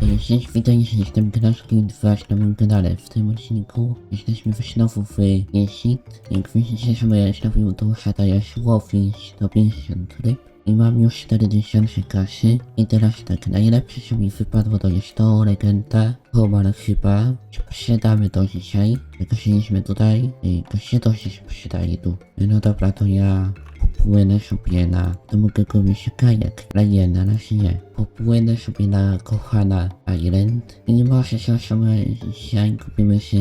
Cześć, witajcie, jestem Graszki 2 na moim kanale. W tym odcinku jesteśmy w Sznowu w Jesit. Jak widzicie, sobie Sznowu dusza daje łowić do 50 ryb. I mam już 4000 kasy. I teraz tak, najlepsze co mi wypadło to jest to legenda. Homar chyba. Sprzedamy to dzisiaj. Jak tutaj. I to się dość sprzedaje tu. No dobra, to ja popłynę sobie na... To mogę kupić kajak. Ale nie, na razie nie. Popłynę sobie na kochana Island. I może się sobie dzisiaj kupimy się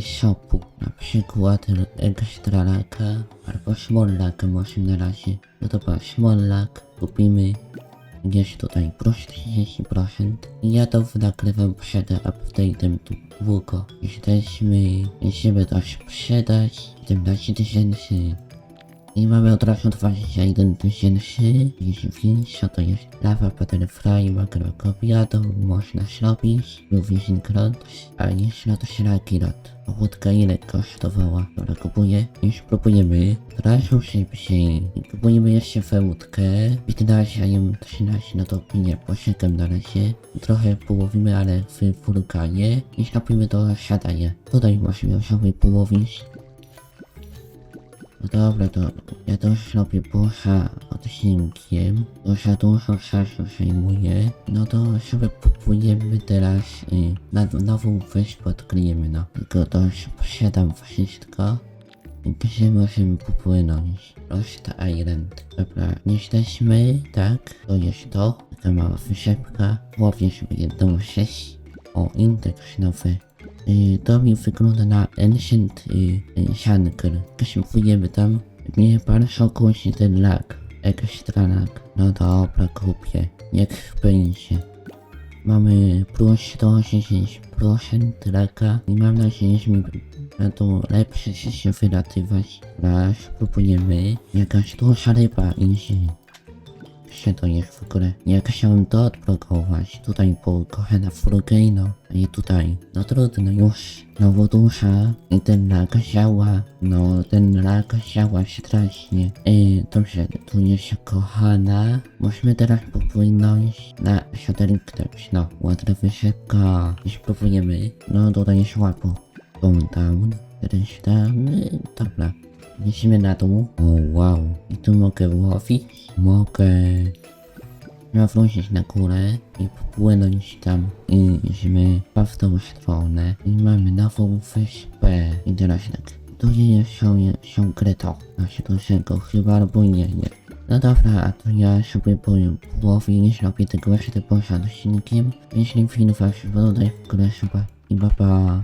z shopu. Na przykład ekstra laka albo small laka może na razie. No dobra, small lak kupimy. Jest tutaj plus 30% i ja to nagrywam przed update'em tu długo. Jesteśmy, żeby to sprzedać 17 tysięcy i mamy od razu 21 tysięcy, 55, co to jest lawa, butterfly, makro kobiadą, można zrobić, Eurovision Crowd, a jeszcze to ślaki rod. Łódka ile kosztowała? Dobra, kupuję. Już próbujemy. Od razu szybciej. Kupujemy jeszcze tę łódkę. 15, a jem 13, no to nie, poczekam na razie. Trochę połowimy, ale w wulkanie. I ślepimy to siadaje. Tutaj możemy sobie połowić. No dobra, to ja też robię busza odcinkiem. Busza dużo czasu zajmuje. No to sobie popłyniemy teraz y, na nową wyspę odkryjemy, no. Tylko to sprzedam wszystko. I Gdzie możemy popłynąć? Lost Island. Dobra, jesteśmy, tak, to jest to. Taka mała wysepka. Łowię sobie jedną sześć. O, indeks nowy. Mi wygląda na Ancient y, y. Kasipujemy tam. Mnie bardzo kusi ten lag. Ekstra lag. No dobra, kupię. Niech będzie. Mamy plus 110% laga i mam nadzieję, że mi będą lepsze się wylatywać. Raz, próbujemy. Jakaś duża ryba idzie. Gdzie to jest w ogóle? Jak chciałem to odblokować, tutaj po kochana Fulgano i tutaj, no trudno już, znowu dusza i ten lag działa, no ten lag działa strasznie. I dobrze, tu jest kochana, musimy teraz popłynąć na siadelik też, no, ładna wyszybka, i spróbujemy, no tutaj jest łatwo. Go down, reszta, y, dobra. Lecimy na dół. O wow. I tu mogę łowić? Mogę. No wrócić na górę i popłynąć tam i żeby w tą stronę. I mamy nową wyspę. I teraz tak. Tu jest się, się Greto. Znaczy dużego chyba albo nie, nie. No dobra, a to ja sobie powiem połowie i zrobię tego jeszcze poza odcinkiem. Jeśli film się podoba, w ogóle chyba i baba.